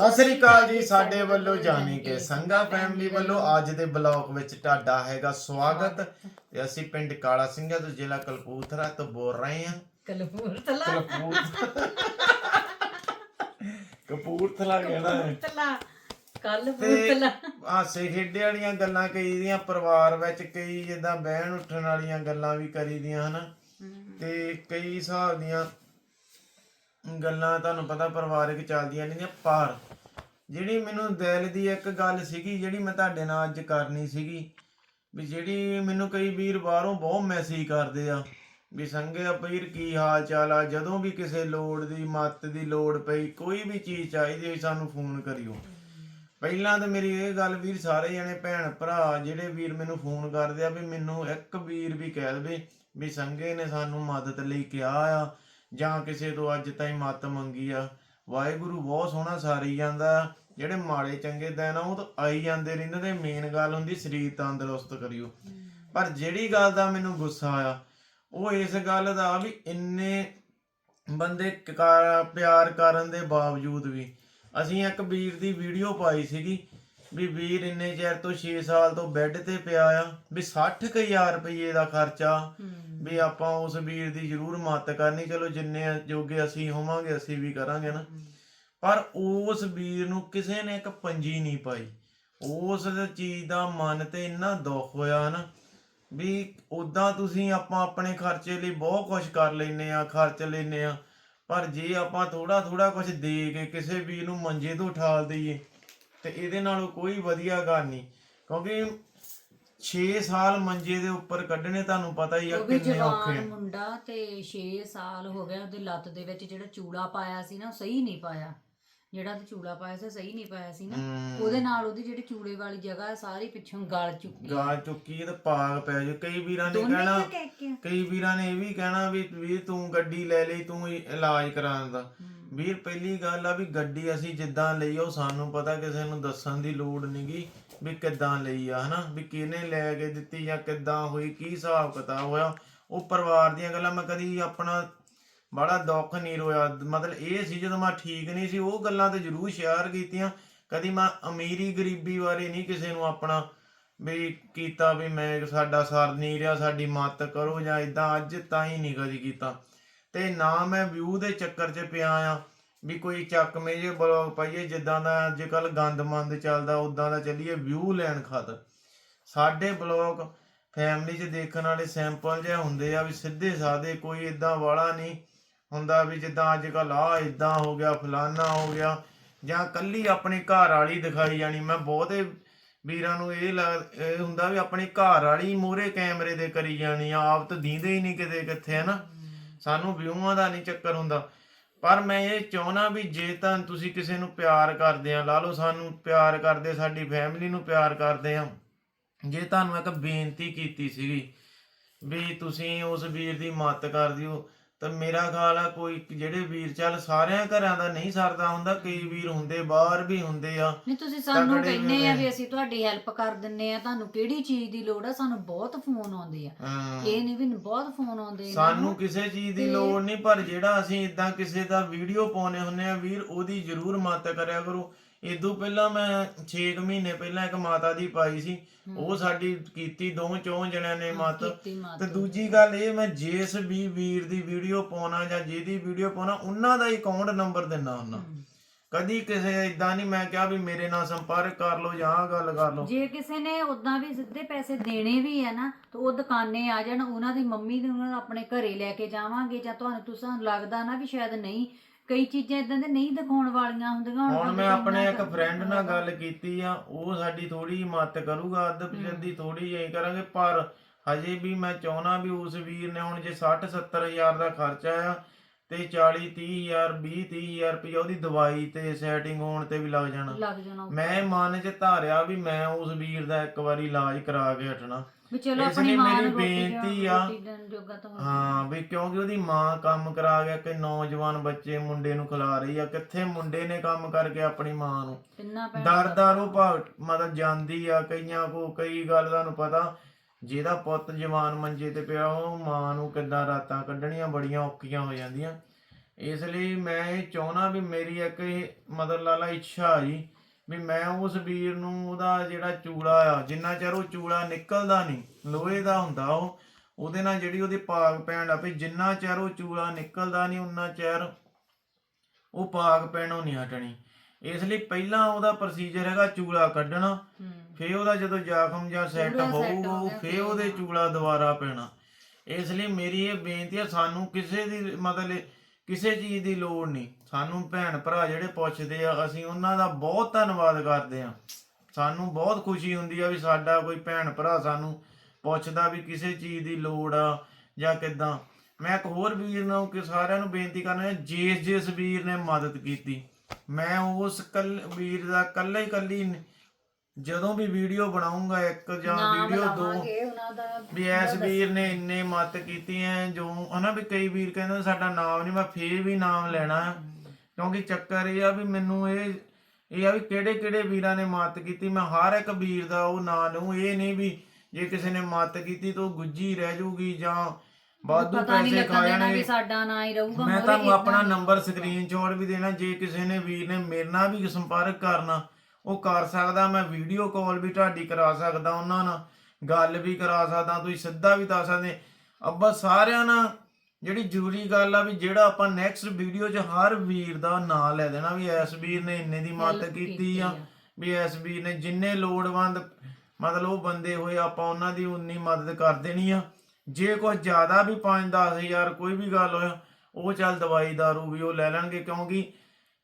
ਸਤਿ ਸ੍ਰੀ ਅਕਾਲ ਜੀ ਸਾਡੇ ਵੱਲੋਂ ਜਾਣੀ ਕਿ ਸੰਗਾ ਫੈਮਿਲੀ ਵੱਲੋਂ ਅੱਜ ਦੇ ਬਲੌਗ ਵਿੱਚ ਤੁਹਾਡਾ ਹੈਗਾ ਸਵਾਗਤ। ਤੇ ਅਸੀਂ ਪਿੰਡ ਕਾਲਾ ਸਿੰਘਾ ਤੋਂ ਜ਼ਿਲ੍ਹਾ ਕਲਪੂਥਰਾ ਤੋਂ ਬੋਲ ਰਹੇ ਹਾਂ। ਕਲਪੂਰਤਲਾ ਕਲਪੂਥ ਕਪੂਰਥਲਾ ਕਹਿਣਾ ਹੈ। ਕਲਪੂਰਤਲਾ ਕਲਪੂਰਤਲਾ ਹਾਸੇ ਖੇਡੇ ਵਾਲੀਆਂ ਗੱਲਾਂ ਕਈ ਦੀਆਂ ਪਰਿਵਾਰ ਵਿੱਚ ਕਈ ਜਿੱਦਾਂ ਬਹਿਣ ਉੱਠਣ ਵਾਲੀਆਂ ਗੱਲਾਂ ਵੀ ਕਰੀਦੀਆਂ ਹਨਾ। ਤੇ ਕਈ ਹਿਸਾਬ ਦੀਆਂ ਗੱਲਾਂ ਤੁਹਾਨੂੰ ਪਤਾ ਪਰਿਵਾਰਕ ਚੱਲਦੀਆਂ ਨੇ ਪਰ ਜਿਹੜੀ ਮੈਨੂੰ ਦਿਲ ਦੀ ਇੱਕ ਗੱਲ ਸੀਗੀ, ਜਿਹੜੀ ਮੈਂ ਤੁਹਾਡੇ ਨਾਲ ਅੱਜ ਕਰਨੀ ਸੀਗੀ, ਵੀ ਜਿਹੜੀ ਮੈਨੂੰ ਕਈ ਵੀਰ ਬਾਹਰੋਂ ਬਹੁਤ ਮੈਸੇਜ ਕਰਦੇ ਆ, ਵੀ ਸੰਗੇ ਆ ਕੀ ਹਾਲ ਚਾਲ ਆ? ਜਦੋਂ ਵੀ ਕਿਸੇ ਲੋੜ ਦੀ, ਮੱਤ ਦੀ ਲੋੜ ਪਈ, ਕੋਈ ਵੀ ਚੀਜ਼ ਚਾਹੀਦੀ ਹੋਈ, ਸਾਨੂੰ ਫੋਨ ਕਰਿਓ। ਪਹਿਲਾਂ ਤਾਂ ਮੇਰੀ ਇਹ ਗੱਲ ਵੀਰ, ਸਾਰੇ ਜਣੇ ਭੈਣ ਭਰਾ ਜਿਹੜੇ ਵੀਰ ਮੈਨੂੰ ਫੋਨ ਕਰਦੇ ਆ, ਵੀ ਮੈਨੂੰ ਇੱਕ ਵੀਰ ਵੀ ਕਹਿ ਦੇਵੇ, ਵੀ ਸੰਗੇ ਨੇ ਸਾਨੂੰ ਮਦਦ ਲਈ ਕਿਹਾ ਆ, ਜਾਂ ਕਿਸੇ ਤੋਂ ਅੱਜ ਤਾਈਂ ਮੱਤ ਮੰਗੀ ਆ। ਵਾਹਿਗੁਰੂ ਬਹੁਤ ਸੋਹਣਾ ਸਾਰੀ ਜਾਂਦਾ, ਜਿਹੜੇ ਮਾੜੇ ਚੰਗੇ ਦਿਨ ਆ, ਉਹ ਤਾਂ ਆਈ ਜਾਂਦੇ ਰਹਿੰਦੇ ਤੇ ਮੇਨ ਗੱਲ ਹੁੰਦੀ ਸਰੀਰ ਤੰਦਰੁਸਤ ਕਰਿਓ। ਪਰ ਜਿਹੜੀ ਗੱਲ ਦਾ ਮੈਨੂੰ ਗੁੱਸਾ ਆ ਉਹ ਇਸ ਗੱਲ ਦਾ ਵੀ ਇੰਨੇ ਬੰਦੇ ਪਿਆਰ ਕਰਨ ਦੇ ਬਾਵਜੂਦ ਵੀ ਅਸੀਂ ਇੱਕ ਵੀਰ ਦੀ ਵੀਡੀਓ ਪਾਈ ਸੀਗੀ। ਵੀ ਵੀਰ ਇੰਨੇ ਚਿਰ ਤੋਂ 6 ਸਾਲ ਤੋਂ ਬੈੱਡ ਤੇ ਪਿਆ ਆ ਵੀ 60000 ਰੁਪਏ ਦਾ ਖਰਚਾ ਵੀ ਆਪਾਂ ਉਸ ਵੀਰ ਦੀ ਜ਼ਰੂਰ ਮਦਦ ਕਰਨੀ ਚਲੋ ਜਿੰਨੇ ਜੋਗੇ ਅਸੀਂ ਹੋਵਾਂਗੇ ਅਸੀਂ ਵੀ ਕਰਾਂਗੇ ਨਾ। ਪਰ ਉਸ ਵੀਰ ਨੂੰ ਕਿਸੇ ਨੇ ਇੱਕ ਪੰਜੀ ਨਹੀਂ ਪਾਈ। ਉਸ ਚੀਜ਼ ਦਾ ਮਨ ਤੇ ਇੰਨਾ ਦੁੱਖ ਹੋਇਆ ਨਾ ਵੀ ਉਦਾਂ ਤੁਸੀਂ ਆਪਾਂ ਆਪਣੇ ਖਰਚੇ ਲਈ ਬਹੁਤ ਕੁਝ ਕਰ ਲੈਨੇ ਆ ਖਰਚ ਲੈਨੇ ਆ ਪਰ ਜੇ ਆਪਾਂ ਥੋੜਾ ਥੋੜਾ ਕੁਝ ਦੇ ਕੇ ਕਿਸੇ ਵੀਰ ਨੂੰ ਮੰਜੇ ਤੋਂ ਉਠਾਲ ਦਈਏ ਤੇ ਇਹਦੇ ਨਾਲੋਂ ਕੋਈ ਵਧੀਆ ਗੱਲ ਨਹੀਂ। ਕਿਉਂਕਿ 6 ਸਾਲ ਮੰਜੇ ਦੇ ਉੱਪਰ ਕੱਢਣੇ ਤੁਹਾਨੂੰ ਪਤਾ ਹੀ ਆ ਉਹ ਵੀ ਕਿੰਨੇ ਔਖੇ ਜਵਾਨ ਮੁੰਡਾ ਤੇ 6 ਸਾਲ ਹੋ ਗਿਆ ਉਹਦੇ ਲੱਤ ਦੇ ਵਿੱਚ ਜਿਹੜਾ ਚੂੜਾ ਪਾਇਆ ਸੀ ਨਾ ਉਹ ਸਹੀ ਨਹੀਂ ਪਾਇਆ। ਜਿਹੜਾ ਤੇ ਚੂੜਾ ਪਾਇਆ ਸੀ ਸਹੀ ਨਹੀਂ ਪਾਇਆ ਸੀ ਨਾ। ਹਮ। ਉਹਦੇ ਨਾਲ ਉਹਦੀ ਜਿਹੜੀ ਚੂੜੇ ਵਾਲੀ ਜਗ੍ਹਾ ਹੈ, ਸਾਰੀ ਪਿੱਛੋਂ ਗਲ ਚੁੱਕੀ। ਗਾਲ ਚੁੱਕੀ ਤੇ ਪਾਗ ਪੈ ਜਾ ਕਈ ਵੀਰਾਂ ਨੇ ਕਹਿਣਾ ਹੀ ਕਹਿ ਕੇ ਕਈ ਵੀਰਾਂ ਨੇ ਇਹ ਵੀ ਕਹਿਣਾ ਵੀ ਤੂੰ ਗੱਡੀ ਲੈ ਲਈ ਤੂੰ ਇਲਾਜ ਕਰਾਉਣ ਦਾ। ਵੀਰ, ਪਹਿਲੀ ਗੱਲ ਆ ਵੀ ਗੱਡੀ ਅਸੀਂ ਜਿੱਦਾਂ ਲਈ ਉਹ ਸਾਨੂੰ ਪਤਾ ਕਿਸੇ ਨੂੰ ਦੱਸਣ ਦੀ ਲੋੜ ਨਹੀਂਗੀ ਵੀ ਕਿੱਦਾਂ ਲਈ ਆ, ਹਨਾ? ਵੀ ਕਿਹਨੇ ਲੈ ਕੇ ਦਿੱਤੀ ਜਾਂ ਕਿੱਦਾਂ ਹੋਈ, ਕੀ ਹਿਸਾਬ ਕਿਤਾਬ ਹੋਇਆ? ਉਹ ਪਰਿਵਾਰ ਦੀਆਂ ਗੱਲਾਂ ਮੈਂ ਕਦੀ ਆਪਣਾ ਬੜਾ ਦੁੱਖ ਨਹੀਂ ਰੋਇਆ। ਮਤਲਬ ਇਹ ਸੀ ਜਦੋਂ ਮੈਂ ਠੀਕ ਨਹੀਂ ਸੀ, ਉਹ ਗੱਲਾਂ ਤੇ ਜ਼ਰੂਰ ਸ਼ੇਅਰ ਕੀਤੀਆਂ। ਕਦੀ ਮੈਂ ਅਮੀਰੀ ਗਰੀਬੀ ਬਾਰੇ ਨਹੀਂ ਕਿਸੇ ਨੂੰ ਆਪਣਾ ਵੀ ਕੀਤਾ ਵੀ ਮੈਂ ਸਾਡਾ ਸਰ ਨਹੀਂ ਰਿਹਾ, ਸਾਡੀ ਮਦਦ ਕਰੋ ਜਾਂ ਇਦਾਂ ਅੱਜ ਤਾਂ ਹੀ ਨਹੀਂ ਕਦੀ ਕੀਤਾ। ਤੇ ਨਾ ਮੈਂ ਵਿਊ ਦੇ ਚੱਕਰ 'ਚ ਪਿਆ ਆ ਵੀ ਕੋਈ ਚੱਕਵੇਂ ਜੇ ਬਲੌਗ ਪਾਈਏ, ਜਿੱਦਾਂ ਦਾ ਅੱਜ ਕੱਲ ਗੰਦਮੰਦ ਚੱਲਦਾ ਉਦਾਂ ਦਾ ਚੱਲੀਏ ਵਿਊ ਲੈਣ ਖਾਤਰ। ਸਾਡੇ ਬਲੌਗ ਫੈਮਿਲੀ 'ਚ ਦੇਖਣ ਵਾਲੇ ਸੈਂਪਲ ਜਿਹਾ ਹੁੰਦੇ ਆ ਵੀ ਸਿੱਧੇ ਸਾਦੇ ਕੋਈ ਇਦਾਂ ਵਾਲਾ ਨਹੀਂ ਹੁੰਦਾ ਵੀ ਜਿੱਦਾਂ ਅੱਜ ਕੱਲ ਆ ਇਦਾਂ ਹੋ ਗਿਆ, ਫਲਾਨਾ ਹੋ ਗਿਆ, ਜਾਂ ਕੱਲੀ ਆਪਣੇ ਘਰ ਵਾਲੀ ਦਿਖਾਈ ਜਾਣੀ। ਮੈਂ ਬਹੁਤੇ ਵੀਰਾਂ ਨੂੰ ਇਹ ਲੱਗ- ਇਹ ਹੁੰਦਾ ਵੀ ਆਪਣੇ ਘਰ ਵਾਲੀ ਮੂਹਰੇ ਕੈਮਰੇ ਦੇ ਕਰੀ ਜਾਣੀ, ਆਪ ਤਾਂ ਦੀਂਦੇ ਹੀ ਨਹੀਂ ਕਿਤੇ ਕਿੱਥੇ ਹੈ ਨਾ ਸਾਨੂੰ ਵਿਊਆਂ ਦਾ ਨਹੀਂ ਚੱਕਰ ਹੁੰਦਾ। ਪਰ ਮੈਂ ਇਹ ਚਾਹਣਾ ਵੀ ਜੇ ਤਾਂ ਤੁਸੀਂ ਕਿਸੇ ਨੂੰ ਪਿਆਰ ਕਰਦੇ ਆ, ਲਾ ਲਓ ਸਾਨੂੰ ਪਿਆਰ ਕਰਦੇ, ਸਾਡੀ ਫੈਮਿਲੀ ਨੂੰ ਪਿਆਰ ਕਰਦੇ ਆ। ਜੇ ਤੁਹਾਨੂੰ ਇੱਕ ਬੇਨਤੀ ਕੀਤੀ ਸੀਗੀ ਵੀ ਤੁਸੀਂ ਉਸ ਵੀਰ ਦੀ ਮਦਦ ਕਰ ਦਿਓ ਤਾਂ ਮੇਰਾ ਖਿਆਲ ਆ ਕੋਈ ਜਿਹੜੇ ਵੀਰ ਚੱਲ ਸਾਰਿਆਂ ਘਰਾਂ ਦਾ ਨਹੀਂ ਸਰਦਾ ਹੁੰਦਾ ਕਈ ਵੀਰ ਹੁੰਦੇ ਬਾਹਰ ਵੀ ਹੁੰਦੇ ਆ ਨਹੀਂ ਤੁਸੀਂ ਸਾਨੂੰ ਤਕੜੇ ਕਹਿੰਦੇ ਆ। ਵੀ ਅਸੀਂ ਤੁਹਾਡੀ ਹੈਲਪ ਕਰ ਦਿੰਨੇ ਆ ਤੁਹਾਨੂੰ ਕਿਹੜੀ ਚੀਜ਼ ਦੀ ਲੋੜ ਆ ਸਾਨੂੰ ਬਹੁਤ ਫੋਨ ਆਉਂਦੇ ਆ ਹਾਂ। ਇਹ ਨਹੀਂ ਵੀ ਬਹੁਤ ਫੋਨ ਆਉਂਦੇ ਇਹਨਾਂ ਸਾਨੂੰ ਨੂੰ। ਕਿਸੇ ਚੀਜ਼ ਦੀ ਲੋੜ ਨਹੀਂ ਪਰ ਜਿਹੜਾ ਅਸੀਂ ਇਦਾਂ ਕਿਸੇ ਦਾ ਵੀਡੀਓ ਪਾਉਨੇ ਹੁੰਨੇ ਆ ਵੀਰ ਉਹਦੀ ਜ਼ਰੂਰ ਮਦਦ ਕਰਿਆ ਕਰੋ ਇਦੋਂ ਪਹਿਲਾਂ ਮੈਂ 6 ਮਹੀਨੇ ਪਹਿਲਾਂ ਇੱਕ ਮਾਤਾ ਦੀ ਪਾਈ ਸੀ। ਉਹ ਸਾਡੀ ਕੀਤੀ ਦੋ ਚੌਂ ਜਣਿਆਂ ਨੇ ਮਾਤ। ਤੇ ਦੂਜੀ ਗੱਲ ਇਹ ਮੈਂ ਜਿਸ ਵੀ ਵੀਰ ਦੀ ਵੀਡੀਓ ਪਾਉਣਾ ਜਾਂ ਜਿਹਦੀ ਵੀਡੀਓ ਪਾਉਣਾ ਉਹਨਾਂ ਦਾ ਅਕਾਊਂਟ ਨੰਬਰ ਦਿੰਨਾ ਹੁੰਦਾ। ਕਦੀ ਕਿਸੇ ਇਦਾਂ ਨਹੀਂ ਮੈਂ ਕਿਹਾ ਵੀ ਮੇਰੇ ਨਾਲ ਸੰਪਰਕ ਕਰ ਲਓ ਜਾਂ ਆਹ ਗੱਲ ਕਰ ਲਓ। ਜੇ ਕਿਸੇ ਨੇ ਉਦਾਂ ਵੀ ਸਿੱਧੇ ਪੈਸੇ ਦੇਣੇ ਵੀ ਆ ਨਾ ਤਾਂ ਉਹ ਦੁਕਾਨੇ ਆ ਜਾਣ ਉਹਨਾਂ ਦੀ ਮੰਮੀ ਨੂੰ ਉਹਨਾਂ ਨੂੰ ਆਪਣੇ ਘਰੇ ਲੈ ਕੇ ਜਾਵਾਂਗੇ ਜਾਂ ਤੁਹਾਨੂੰ ਤੁਸੀਂ ਲੱਗਦਾ ਨਾ ਵੀ ਸ਼ਾਇਦ ਨਹੀਂ ਕਈ ਚੀਜ਼ਾਂ ਇਦਾਂ ਦੇ ਨਹੀਂ ਦਿਖਾਉਣ ਵਾਲੀਆਂ ਹੁੰਦੀਆਂ ਹੁਣ ਮੈਂ ਆਪਣੇ ਇੱਕ ਫਰੈਂਡ ਨਾਲ ਗੱਲ ਕੀਤੀ ਆ ਉਹ ਸਾਡੀ ਥੋੜੀ ਮਦਦ ਕਰੂਗਾ ਅੱਧ ਦੀ ਥੋੜੀ ਜਿਹੀ ਕਰਾਂਗੇ ਪਰ ਹਜੇ ਵੀ ਮੈਂ ਚਾਹਣਾ ਵੀ ਉਸ ਵੀਰ ਨੇ ਹੁਣ ਜੇ 60 70 ਹਜ਼ਾਰ ਦਾ ਖਰਚਾ ਆ ਤੇ 40 30 ਹਜ਼ਾਰ 20 30 ਹਜ਼ਾਰ ਰੁਪਏ ਉਹਦੀ ਦਵਾਈ ਤੇ ਸੈਟਿੰਗ ਹੋਣ ਤੇ ਵੀ ਲੱਗ ਜਾਣਾ। ਲੱਗ ਜਾਣਾ ਮੈਂ ਮਨ 'ਚ ਧਾਰਿਆ ਵੀ ਮੈਂ ਉਸ ਵੀਰ ਦਾ ਇੱਕ ਵਾਰੀ ਇਲਾਜ ਕਰਾ ਕੇ ਹਟਣਾ। ਵੀ ਚਲੋ ਇਸ ਆਪਣੀ ਮਾਂ ਮੇਰੀ ਨੂੰ ਬੇਨਤੀ ਆ- ਜੋਗਾ ਤਾਂ। ਹਾਂ ਵੀ ਕਿਉਂਕਿ ਉਹਦੀ ਮਾਂ ਕੰਮ ਕਰਾ ਗਿਆ ਕਿ ਨੌਜਵਾਨ ਬੱਚੇ ਮੁੰਡੇ ਨੂੰ ਖਿਲਾ ਰਹੀ ਆ ਕਿੱਥੇ ਮੁੰਡੇ ਨੇ ਕੰਮ ਕਰਕੇ ਆਪਣੀ ਮਾਂ ਨੂੰ? ਕਿੰਨਾ ਪੈਸਾ ਦਰ ਦਾਰੂ ਭਾਗ ਮਤਲਬ ਜਾਂਦੀ ਆ ਕਈਆਂ ਕੋ ਕਈ ਗੱਲ ਤੁਹਾਨੂੰ ਪਤਾ ਜਿਹਦਾ ਪੁੱਤ ਜਵਾਨ ਮੰਜੇ ਤੇ ਪਿਆ, ਉਹ ਮਾਂ ਨੂੰ ਕਿੱਦਾਂ ਰਾਤਾਂ ਕੱਢਣੀਆਂ ਬੜੀਆਂ ਔਖੀਆਂ ਹੋ ਜਾਂਦੀਆਂ। ਇਸ ਲਈ ਮੈਂ ਇਹ ਚਾਹਣਾ ਵੀ ਮੇਰੀ ਇੱਕ ਮਦਰ ਲਾਲਾ ਇੱਛਾ ਜੀ ਵੀ ਮੈਂ ਉਸ ਵੀਰ ਨੂੰ ਉਹਦਾ ਜਿਹੜਾ ਚੂੜਾ ਆ, ਜਿੰਨਾ ਚਿਰ ਉਹ ਚੂੜਾ ਨਿਕਲਦਾ ਨਹੀਂ, ਲੋਹੇ ਦਾ ਹੁੰਦਾ ਉਹ, ਉਹਦੇ ਨਾਲ ਜਿਹੜੀ ਉਹਦੀ ਪਾਗ ਪੈਣ ਲੱਗ ਪਈ। ਜਿੰਨਾ ਚਿਰ ਉਹ ਚੂੜਾ ਨਿਕਲਦਾ ਨਹੀਂ, ਉਨਾ ਚਿਰ ਉਹ ਪਾਗ ਪੈਣੋਂ ਨਹੀਂ ਹਟਣੀ। ਇਸ ਲਈ ਪਹਿਲਾਂ ਉਹਦਾ ਪ੍ਰੋਸੀਜਰ ਹੈਗਾ ਚੂੜਾ ਕੱਢਣਾ ਫੇਰ ਉਹਦਾ ਜਦੋਂ ਜ਼ਖਮ ਜਾਂ ਸੈੱਟ ਹੋਊਗਾ ਫੇਰ ਉਹਦੇ ਚੂੜਾ ਦੁਬਾਰਾ ਪੈਣਾ। ਇਸ ਲਈ ਮੇਰੀ ਇਹ ਬੇਨਤੀ ਹੈ ਸਾਨੂੰ ਕਿਸੇ ਦੀ ਮਤਲਬ ਕਿਸੇ ਚੀਜ਼ ਦੀ ਲੋੜ ਨਹੀਂ। ਸਾਨੂੰ ਭੈਣ ਭਰਾ ਜਿਹੜੇ ਪੁੱਛਦੇ ਆ ਅਸੀਂ ਉਹਨਾਂ ਦਾ ਬਹੁਤ ਧੰਨਵਾਦ ਕਰਦੇ ਆ ਸਾਨੂੰ ਬਹੁਤ ਖੁਸ਼ੀ ਹੁੰਦੀ ਆ ਵੀ ਸਾਡਾ ਕੋਈ ਭੈਣ ਭਰਾ ਸਾਨੂੰ ਪੁੱਛਦਾ ਵੀ ਕਿਸੇ ਚੀਜ਼ ਦੀ ਲੋੜ ਆ ਜਾਂ ਕਿਦਾਂ। ਮੈਂ ਇੱਕ ਹੋਰ ਵੀਰ ਨੂੰ ਕਿ ਸਾਰਿਆਂ ਨੂੰ ਬੇਨਤੀ ਕਰਨਾ ਜਿਸ ਜਿਸ ਵੀਰ ਨੇ ਮਦਦ ਕੀਤੀ ਮੈਂ ਉਸ ਕੱਲ ਵੀਰ ਦਾ ਕੱਲਾ ਹੀ ਕੱਲੀ ਨ- ਜਦੋਂ ਵੀ ਵੀਡੀਓ ਬਣਾਉਂਗਾ ਇੱਕ ਜਾਂ ਵੀਡੀਓ ਦੋ ਵੀ ਐਸ ਵੀਰ ਨੇ ਇੰਨੇ ਮਤ ਕੀਤੀ ਹੈ ਜੋ ਹਨਾ ਵੀ ਕਈ ਵੀਰ ਕਹਿੰਦੇ ਸਾਡਾ ਨਾਮ ਨਹੀਂ ਮੈਂ ਫੇਰ ਵੀ ਨਾਮ ਲੈਣਾ। ਕਿਉਂਕਿ ਚੱਕਰ ਇਹ ਆ ਵੀ ਮੈਨੂੰ ਇਹ ਇਹ ਆ ਵੀ ਕਿਹੜੇ ਕਿਹੜੇ ਵੀਰਾਂ ਨੇ ਮਤ ਕੀਤੀ ਮੈਂ ਹਰ ਇੱਕ ਵੀਰ ਦਾ ਉਹ ਨਾਂ ਲਊ। ਇਹ ਨਹੀਂ ਵੀ ਜੇ ਕਿਸੇ ਨੇ ਮਤ ਕੀਤੀ ਤਾਂ ਉਹ ਗੁੱਜੀ ਰਹਿ ਜਾਊਗੀ ਜਾਂ ਵਾਧੂ ਪਤਾ ਨਹੀਂ ਪੈਸੇ ਲੱਗਣ ਖਾ ਜਾਣਗੇ। ਵੀ ਸਾਡਾ ਨਾਂ ਹੀ ਰਹੂਗਾ ਮੈਂ ਤੁਹਾਨੂੰ ਏਦਾਂ ਆਪਣਾ ਨੰਬਰ ਸਕਰੀਨਸ਼ਾਟ ਵੀ ਦੇਣਾ ਜੇ ਕਿਸੇ ਨੇ ਵੀਰ ਨੇ ਮੇਰੇ ਨਾਲ ਵੀ ਸੰਪਰਕ ਕਰਨਾ ਉਹ ਕਰ ਸਕਦਾ ਮੈਂ ਵੀਡੀਓ ਕਾਲ ਵੀ ਤੁਹਾਡੀ ਕਰਾ ਸਕਦਾ ਉਹਨਾਂ ਨਾਲ ਗੱਲ ਵੀ ਕਰਾ ਸਕਦਾ ਤੁਸੀਂ ਸਿੱਧਾ ਵੀ ਦੱਸ ਸਕਦੇ। ਅੱਬਾ ਸਾਰਿਆਂ ਨਾਲ ਜਿਹੜੀ ਜ਼ਰੂਰੀ ਗੱਲ ਆ ਵੀ ਜਿਹੜਾ ਆਪਾਂ ਨੈਕਸਟ ਵੀਡੀਓ 'ਚ ਹਰ ਵੀਰ ਦਾ ਨਾਮ ਲੈ ਦੇਣਾ ਵੀ ਐਸ ਵੀਰ ਨੇ ਇੰਨੇ ਦੀ ਮਦਦ ਕੀਤੀ ਆ ਆ। ਵੀ ਐਸ ਵੀਰ ਨੇ ਜਿੰਨੇ ਲੋੜਵੰਦ ਮਤਲਬ ਉਹ ਬੰਦੇ ਹੋਏ ਆਪਾਂ ਉਹਨਾਂ ਦੀ ਉਨੀ ਮਦਦ ਕਰ ਦੇਣੀ ਆ। ਜੇ ਕੋਈ ਜ਼ਿਆਦਾ ਵੀ 5-10 ਹਜ਼ਾਰ ਕੋਈ ਵੀ ਗੱਲ ਹੋਇਆ ਉਹ ਚੱਲ ਦਵਾਈ ਦਾਰੂ ਵੀ ਉਹ ਲੈ ਲੈਣਗੇ ਕਿਉਂਕਿ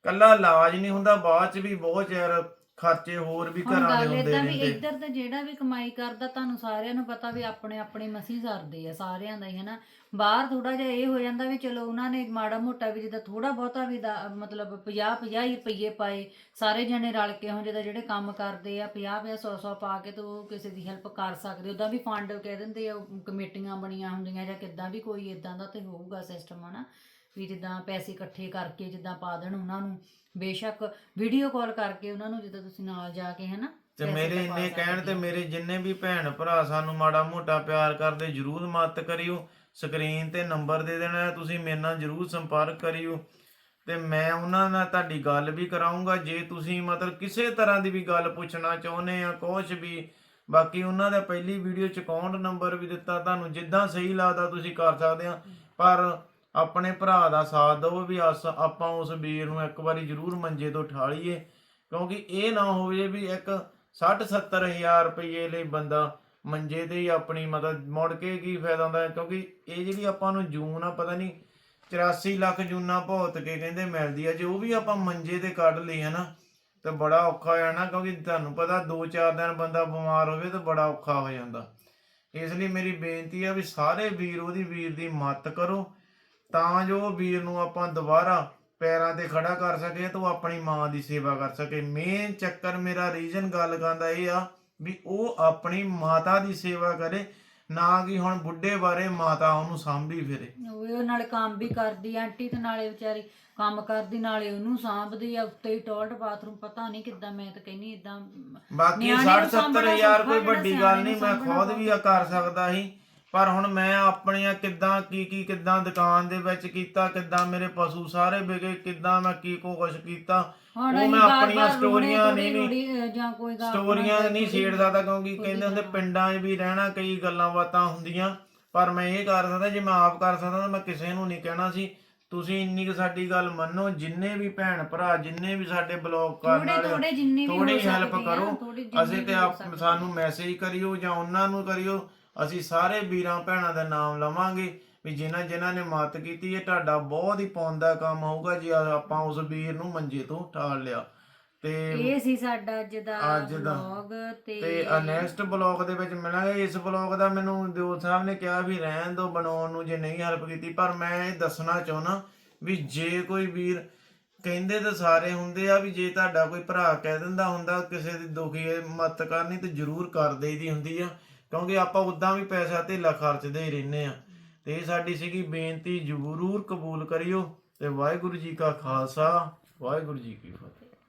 ਕੱਲਾ ਇਲਾਜ ਨਹੀਂ ਹੁੰਦਾ, ਬਾਅਦ ਚ ਵੀ ਬਹੁਤ ਚਿਰ ਖਰਚੇ ਹੋਰ ਵੀ ਹੁਣ ਘਰਾਂ ਦੇ ਗੱਲ ਹੁੰਦੇ ਏਦਾਂ ਵੀ ਇੱਧਰ ਤੇ ਜਿਹੜਾ ਵੀ ਕਮਾਈ ਕਰਦਾ ਤੁਹਾਨੂੰ ਸਾਰਿਆਂ ਨੂੰ ਪਤਾ ਵੀ ਆਪਣੇ ਆਪਣੇ ਮਸੀਂ ਸਰਦੇ ਆ ਸਾਰਿਆਂ ਦਾ ਹੀ ਹਨਾ? ਬਾਹਰ ਥੋੜਾ ਜਿਹਾ ਇਹ ਹੋ ਜਾਂਦਾ ਵੀ ਚਲੋ ਉਹਨਾਂ ਨੇ ਮਾੜਾ ਮੋਟਾ ਵੀ ਜਿੱਦਾਂ ਥੋੜਾ ਬਹੁਤਾ ਵੀ ਦਾ- ਮਤਲਬ 50 50 ਰੁਪਏ ਪਾਏ ਸਾਰੇ ਜਣੇ ਰਲ ਕੇ ਹੁਣ ਜਿੱਦਾਂ ਜਿਹੜੇ ਕੰਮ ਕਰਦੇ ਆ 50 50 100 100 ਪਾ ਕੇ ਤੇ ਉਹ ਕਿਸੇ ਦੀ ਹੈਲਪ ਕਰ ਸਕਦੇ ਉਦਾਂ ਵੀ ਫੰਡ ਕਹਿ ਦਿੰਦੇ ਆ ਉਹ ਕਮੇਟੀਆਂ ਬਣੀਆਂ ਹੁੰਦੀਆਂ ਜਾਂ ਕਿੱਦਾਂ ਵੀ ਕੋਈ ਇਦਾਂ ਦਾ ਤੇ ਹੋਊਗਾ ਸਿਸਟਮ ਹਨਾ? ਵੀ ਜਿੱਦਾਂ ਪੈਸੇ ਇਕੱਠੇ ਕਰਕੇ ਜਿੱਦਾਂ ਪਾ ਦੇਣ ਉਹਨਾਂ ਨੂੰ ਬੇਸ਼ੱਕ ਵੀਡੀਓ ਕਾਲ ਕਰਕੇ ਉਹਨਾਂ ਨੂੰ ਜਿੱਦਾਂ ਤੁਸੀਂ ਨਾਲ ਜਾ ਕੇ ਹਨਾ ਤੇ ਮੇਰੇ ਇੰਨੇ ਕਹਿਣ ਤੇ। ਮੇਰੇ ਜਿੰਨੇ ਵੀ ਭੈਣ ਭਰਾ ਸਾਨੂੰ ਮਾੜਾ ਮੋਟਾ ਪਿਆਰ ਕਰਦੇ ਜਰੂਰ ਮਦਦ ਕਰਿਓ। ਸਕਰੀਨ ਤੇ ਨੰਬਰ ਦੇ ਦੇਣਾ ਤੁਸੀਂ ਮੇਰੇ ਨਾਲ ਜਰੂਰ ਸੰਪਰਕ ਕਰਿਓ। ਤੇ ਮੈਂ ਉਹਨਾਂ ਨਾਲ ਤੁਹਾਡੀ ਗੱਲ ਵੀ ਕਰਾਉਂਗਾ ਜੇ ਤੁਸੀਂ ਮਤਲਬ ਕਿਸੇ ਤਰ੍ਹਾਂ ਦੀ ਵੀ ਗੱਲ ਪੁੱਛਣਾ ਚਾਹੁੰਦੇ ਆ ਕੁਛ ਵੀ ਬਾਕੀ ਉਹਨਾਂ ਦਾ ਪਹਿਲੀ ਵੀਡੀਓ ਚ ਅਕਾਊਂਟ ਨੰਬਰ ਵੀ ਦਿੱਤਾ ਤੁਹਾਨੂੰ ਜਿੱਦਾਂ ਸਹੀ ਲੱਗਦਾ ਤੁਸੀਂ ਕਰ ਸਕਦੇ ਆ। ਪਰ ਆਪਣੇ ਭਰਾ ਦਾ ਸਾਥ ਦਿਓ ਵੀ ਅਸ- ਆਪਾਂ ਉਸ ਵੀਰ ਨੂੰ ਇੱਕ ਵਾਰੀ ਜਰੂਰ ਮੰਜੇ ਤੋਂ ਠਾਲੀਏ ਕਿਉਂਕਿ ਇਹ ਨਾ ਹੋਵੇ ਵੀ ਇੱਕ 60 70 ਹਜ਼ਾਰ ਰੁਪਏ ਲਈ ਬੰਦਾ ਮੰਜੇ ਤੇ ਹੀ ਆਪਣੀ ਮਦਦ, ਮੁੜ ਕੇ ਕੀ ਫਾਇਦਾ ਹੁੰਦਾ? ਕਿਉਂਕਿ ਇਹ ਜਿਹੜੀ ਆਪਾਂ ਨੂੰ ਜੂਨ ਆ, ਪਤਾ ਨਹੀਂ 84 ਲੱਖ ਜੂਨਾ ਭੌਤ ਕੇ ਕਹਿੰਦੇ ਮਿਲਦੀ ਆ। ਜੇ ਉਹ ਵੀ ਆਪਾਂ ਮੰਜੇ ਤੇ ਕੱਢ ਲਈ ਨਾ, ਤੇ ਬੜਾ ਔਖਾ ਹੋ ਜਾਣਾ। ਕਿਉਂਕਿ ਤੁਹਾਨੂੰ ਪਤਾ 2-4 ਦਿਨ ਬੰਦਾ ਬਿਮਾਰ ਹੋਵੇ ਤਾਂ ਬੜਾ ਔਖਾ ਹੋ ਜਾਂਦਾ। ਇਸ ਲਈ ਮੇਰੀ ਬੇਨਤੀ ਆ ਵੀ ਸਾਰੇ ਵੀਰ, ਉਹਦੀ ਵੀਰ ਦੀ ਮਦਦ ਕਰੋ। ਤਾਂ ਜੋ ਵੀਰ ਨੂੰ ਆਪਾਂ ਦੁਬਾਰਾ ਪੈਰਾਂ ਤੇ ਖੜਾ ਕਰ ਸਕੇ ਤੇ ਉਹ ਆਪਣੀ ਮਾਂ ਦੀ ਸੇਵਾ ਕਰ ਸਕੇ। ਮੇਨ ਚੱਕਰ ਮੇਰਾ ਰੀਜਨ ਗੱਲ ਕਰਨ ਦਾ ਇਹ ਆ ਵੀ ਉਹ ਆਪਣੀ ਮਾਤਾ ਦੀ ਸੇਵਾ ਕਰੇ ਨਾ ਕਿ ਹੁਣ ਬੁੱਢੇ ਬਾਰੇ ਮਾਤਾ ਉਹਨੂੰ ਸਾਂਭੀ ਫਿਰੇ। ਉਹ ਨਾਲੇ ਕੰਮ ਵੀ ਕਰਦੀ ਆਂਟੀ ਤੇ ਨਾਲੇ ਵਿਚਾਰੀ ਕੰਮ ਕਰਦੀ ਨਾਲੇ ਉਹਨੂੰ ਸਾਂਭਦੀ ਆ ਉੱਤੇ ਹੀ ਟਾਇਲਟ ਬਾਥਰੂਮ ਪਤਾ ਨਹੀਂ ਕਿੱਦਾਂ ਮੈਂ ਤਾਂ ਕਹਿੰਨੀ ਇਦਾਂ ਬਾਕੀ ਨਿਆਣੇ 60 ਨੂੰ 70 ਸਾਂਭਣਾ ਹਜ਼ਾਰ ਸੌਖਾ ਕੋਈ ਜਿਹੜਾ ਵੱਡੀ ਗੱਲ ਨਹੀਂ ਮੈਂ ਖੁਦ ਵੀ ਆ ਕਰ ਸਕਦਾ ਸੀ। ਪਰ ਹੁਣ ਮੈਂ ਆਪਣੀਆਂ ਕਿੱਦਾਂ ਕੀ ਕੀ ਕਿੱਦਾਂ ਦੁਕਾਨ ਦੇ ਵਿੱਚ ਕੀਤਾ ਕਿੱਦਾਂ ਮੇਰੇ ਪਸ਼ੂ ਸਾਰੇ ਵਿਗੇ ਕਿੱਦਾਂ ਮੈਂ ਕੀ ਕੋ ਕੁਛ ਕੀਤਾ ਉਹ ਮੈਂ ਆਪਣੀਆਂ ਸਟੋਰੀਆਂ ਨਹੀਂ ਅਹ, ਜਾਂ ਕੋਈ ਗੱਲ ਸਟੋਰੀਆਂ ਨਹੀਂ ਛੇੜ ਸਕਦਾ ਕਿਉਂਕਿ ਕਹਿੰਦੇ ਹੁੰਦੇ। ਪਿੰਡਾਂ 'ਚ ਵੀ ਰਹਿਣਾ ਕਈ ਗੱਲਾਂ ਬਾਤਾਂ ਹੁੰਦੀਆਂ ਪਰ ਮੈਂ ਇਹ ਕਰ ਸਕਦਾ ਜੇ ਮੈਂ ਆਪ ਕਰ ਸਕਦਾ ਤਾਂ ਮੈਂ ਕਿਸੇ ਨੂੰ ਨਹੀਂ ਕਹਿਣਾ ਸੀ ਤੁਸੀਂ ਇੰਨੀ ਕੁ ਸਾਡੀ ਗੱਲ ਮੰਨੋ ਜਿੰਨੇ ਵੀ ਭੈਣ ਭਰਾ ਜਿੰਨੇ ਵੀ ਸਾਡੇ ਬਲੌਗ ਕਰਨ ਥੋੜੇ ਵਾਲੇ ਥੋੜੇ ਜਿੰਨੀ ਵੀ ਥੋੜੀ ਹੈਲਪ ਕਰੋ ਅਸੀਂ ਤੇ ਆਪ। ਸਾਨੂੰ ਮੈਸੇਜ ਕਰਿਓ ਜਾਂ ਉਹਨਾਂ ਨੂੰ ਕਰਿਓ ਅਸੀਂ ਸਾਰੇ ਵੀਰਾਂ ਭੈਣਾਂ ਦਾ ਨਾਮ ਲਵਾਂਗੇ ਵੀ ਜਿਨ੍ਹਾਂ ਜਿਨ੍ਹਾਂ ਨੇ ਮਦਦ ਕੀਤੀ ਇਹ ਤੁਹਾਡਾ ਬਹੁਤ ਹੀ ਪੁੰਨ ਦਾ ਕੰਮ ਹੋਊਗਾ ਜੇ ਆਪਾਂ ਉਸ ਵੀਰ ਨੂੰ ਮੰਜੇ ਤੋਂ ਠਾਲ ਲਿਆ। ਤੇ ਇਹ ਸੀ ਸਾਡਾ ਅੱਜ ਦਾ ਅੱਜ ਦਾ। ਵਲੌਗ ਤੇ ਤੇ ਨੈਕਸਟ ਬਲੌਗ ਦੇ ਵਿੱਚ ਮਿਲਾਂਗੇ। ਇਸ ਬਲੌਗ ਦਾ ਮੈਨੂੰ ਦਿਓ ਸਾਹਿਬ ਨੇ ਕਿਹਾ ਵੀ ਰਹਿਣ ਦੋ ਬਣਾਉਣ ਨੂੰ ਜੇ ਨਹੀਂ ਹੈਲਪ ਕੀਤੀ ਪਰ ਮੈਂ ਇਹ ਦੱਸਣਾ ਚਾਹੁੰਦਾ ਵੀ ਜੇ ਕੋਈ ਵੀਰ ਕਹਿੰਦੇ ਤਾਂ ਸਾਰੇ ਹੁੰਦੇ ਆ ਵੀ ਜੇ ਤੁਹਾਡਾ ਕੋਈ ਭਰਾ ਕਹਿ ਦਿੰਦਾ ਹੁੰਦਾ ਕਿਸੇ ਦੀ ਦੁਖੀ ਹੈ ਮਦਦ ਕਰਨੀ ਤੇ ਜ਼ਰੂਰ ਕਰ ਦੇਈਦੀ ਹੁੰਦੀ ਆ। ਕਿਉਂਕਿ ਆਪਾਂ ਉਦਾਂ ਵੀ ਪੈਸਾ ਧੇਲਾ ਖਰਚਦੇ ਹੀ ਰਹਿੰਦੇ ਆ ਤੇ ਇਹ ਸਾਡੀ ਸੀਗੀ ਬੇਨਤੀ, ਜ਼ਰੂਰ ਕਬੂਲ ਕਰਿਓ। ਤੇ ਵਾਹਿਗੁਰੂ ਜੀ ਕਾ ਖਾਲਸਾ, ਵਾਹਿਗੁਰੂ ਜੀ ਕੀ ਫਤਿਹ।